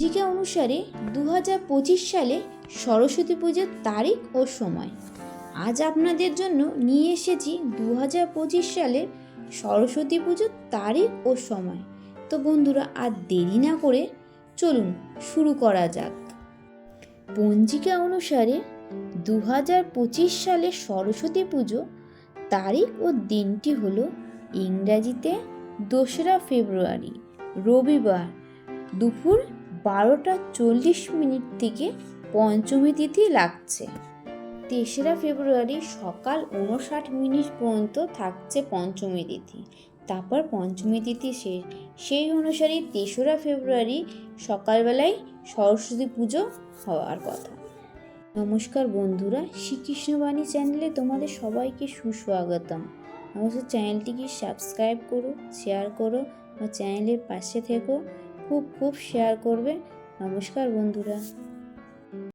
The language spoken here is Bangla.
পঞ্জিকা অনুসারে দু হাজার পঁচিশ সালে সরস্বতী পুজোর তারিখ ও সময়। আজ আপনাদের জন্য নিয়ে এসেছি দু সালের সরস্বতী পুজোর তারিখ ও সময়। তো বন্ধুরা, আর দেরি না করে চলুন শুরু করা যাক। পঞ্জিকা অনুসারে দু সালের সরস্বতী পুজো তারিখ ও দিনটি হলো ইংরাজিতে দোসরা ফেব্রুয়ারি, রবিবার দুপুর বারোটা চল্লিশ মিনিট থেকে পঞ্চমী তিথি লাগছে। তেসরা ফেব্রুয়ারি সকাল উনষাট মিনিট পর্যন্ত থাকছে পঞ্চমী তিথি। তারপর পঞ্চমী তিথি শেষ সেই অনুসারে তেসরা ফেব্রুয়ারি সকালবেলায় সরস্বতী পুজো হওয়ার কথা। নমস্কার বন্ধুরা, শ্রীকৃষ্ণবাণী চ্যানেলে তোমাদের সবাইকে সুস্বাগতম। অবশ্যই চ্যানেলটিকে সাবস্ক্রাইব করো, শেয়ার করো ও চ্যানেলের পাশে থেকো। খুব খুব শেয়ার করবে। নমস্কার বন্ধুরা।